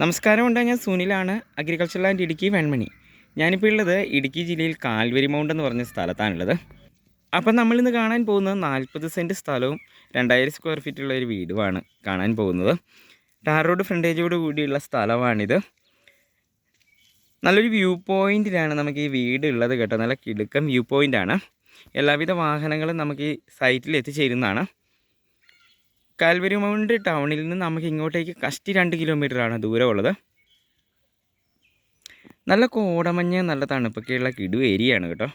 നമസ്കാരം ഉണ്ട് ഞാൻ സുനിലാണ് അഗ്രികൾച്ചർ ലാൻഡ് ഇടുക്കി വെൺമണി. ഞാനിപ്പോൾ ഉള്ളത് ഇടുക്കി ജില്ലയിൽ കാൽവരി മൗണ്ട് എന്ന് പറഞ്ഞ സ്ഥലത്താണുള്ളത്. അപ്പം നമ്മളിന്ന് കാണാൻ പോകുന്നത് നാൽപ്പത് സെന്റ് സ്ഥലവും രണ്ടായിരം സ്ക്വയർ ഫീറ്റ് ഉള്ള ഒരു വീടുമാണ് കാണാൻ പോകുന്നത്. ടാർ റോഡ് ഫ്രണ്ടേജോട് കൂടിയുള്ള സ്ഥലമാണിത്. നല്ലൊരു വ്യൂ പോയിന്റിലാണ് നമുക്ക് ഈ വീട് ഉള്ളത് കേട്ടോ. നല്ല കിടുക്കം വ്യൂ പോയിന്റാണ് എല്ലാവിധ വാഹനങ്ങളും നമുക്ക് ഈ സൈറ്റിൽ എത്തിച്ചേരുന്നതാണ്. കാൽവരി മൗണ്ട് ടൗണിൽ നിന്ന് നമുക്ക് ഇങ്ങോട്ടേക്ക് കഷ്ടി രണ്ട് കിലോമീറ്ററാണ് ദൂരമുള്ളത്. നല്ല കോടമഞ്ഞ് നല്ല തണുപ്പൊക്കെയുള്ള കിടു ഏരിയയാണ് കേട്ടോ.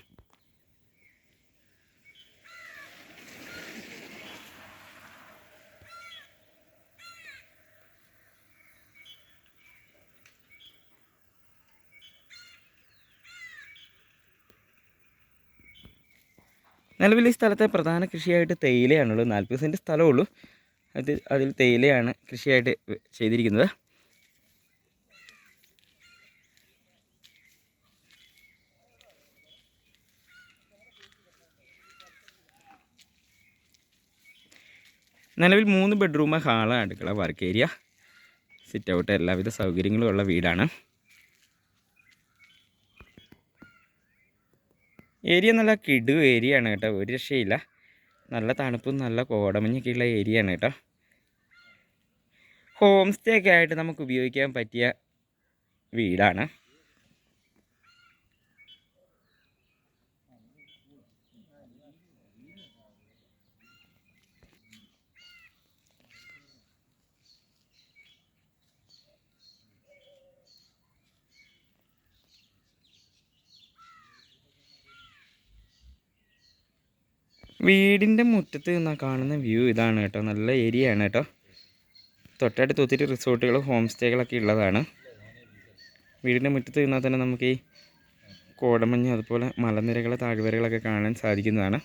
നിലവിൽ ഈ സ്ഥലത്തെ പ്രധാന കൃഷിയായിട്ട് തേയിലയാണുള്ളത്. നാൽപ്പത് സെന്റ് സ്ഥലമുള്ളൂ. അത് അതിൽ തേയിലയാണ് കൃഷിയായിട്ട് ചെയ്തിരിക്കുന്നത്. നിലവിൽ മൂന്ന് ബെഡ്റൂം ഹാൾ അടുക്കള വർക്ക് ഏരിയ സിറ്റ് ഔട്ട് എല്ലാവിധ സൗകര്യങ്ങളും ഉള്ള വീടാണ്. ഏരിയ നല്ല കിടു ഏരിയ ആണ് കേട്ടോ ഒരു രക്ഷയില്ല. നല്ല തണുപ്പും നല്ല കോടമഞ്ഞൊക്കെയുള്ള ഏരിയ ആണ് കേട്ടോ. ഹോം സ്റ്റേ ഒക്കെ ആയിട്ട് നമുക്ക് ഉപയോഗിക്കാൻ പറ്റിയ വീടാണ്. വീടിന്റെ മുറ്റത്ത് നിന്നാണ് കാണുന്ന വ്യൂ ഇതാണ് കേട്ടോ. നല്ല ഏരിയ ആണ് കേട്ടോ. തൊട്ടടുത്ത് ഒത്തിരി റിസോർട്ടുകൾ ഹോം സ്റ്റേകളൊക്കെ ഉള്ളതാണ്. വീടിന്റെ മുറ്റത്ത് നിന്നാൽ തന്നെ നമുക്ക് ഈ കോടമഞ്ഞ് അതുപോലെ മലനിരകൾ താഴ്വരകളൊക്കെ കാണാൻ സാധിക്കുന്നതാണ്.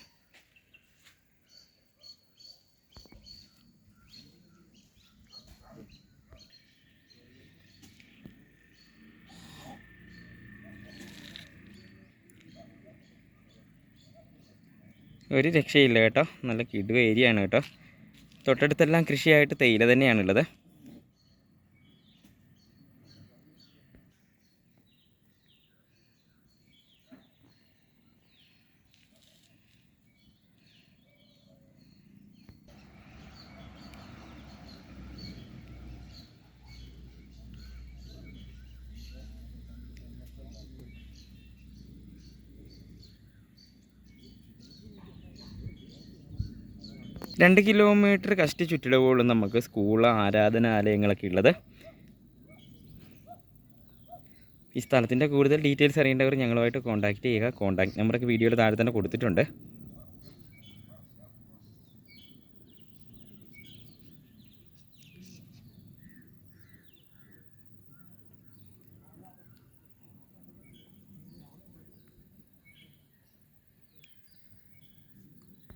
ഒരു രക്ഷയില്ല കേട്ടോ. നല്ല കിടു ഏരിയ ആണ് കേട്ടോ. തൊട്ടടുത്തെല്ലാം കൃഷിയായിട്ട് തേയില തന്നെയാണുള്ളത്. രണ്ട് കിലോമീറ്റർ കഷ്ടി ചുറ്റിടവുകളും നമുക്ക് സ്കൂൾ ആരാധനാലയങ്ങളൊക്കെ ഉള്ളത്. ഈ സ്ഥലത്തിന്റെ കൂടുതൽ ഡീറ്റെയിൽസ് അറിയേണ്ടവർ ഞങ്ങളുമായിട്ട് കോൺടാക്റ്റ് ചെയ്യുക. കോൺടാക്ട് നമ്പറൊക്കെ വീഡിയോയിൽ താഴെ തന്നെ കൊടുത്തിട്ടുണ്ട്.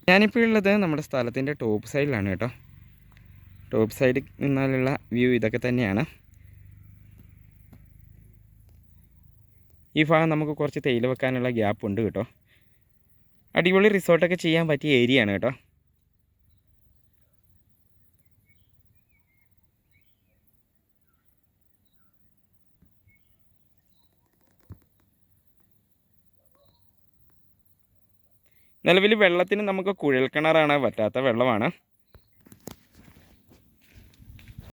ഞാനിപ്പോൾ ഉള്ളത് നമ്മുടെ സ്ഥലത്തിന്റെ ടോപ്പ് സൈഡിലാണ് കേട്ടോ. ടോപ്പ് സൈഡിൽ നിന്നാലുള്ള വ്യൂ ഇതൊക്കെ തന്നെയാണ്. ഈ ഭാഗം നമുക്ക് കുറച്ച് തേയില വെക്കാനുള്ള ഗ്യാപ്പ് ഉണ്ട് കേട്ടോ. അടിപൊളി റിസോർട്ടൊക്കെ ചെയ്യാൻ പറ്റിയ ഏരിയയാണ് കേട്ടോ. നിലവിൽ വെള്ളത്തിന് നമുക്ക് കുഴൽ കിണറാണ് പറ്റാത്ത വെള്ളമാണ്.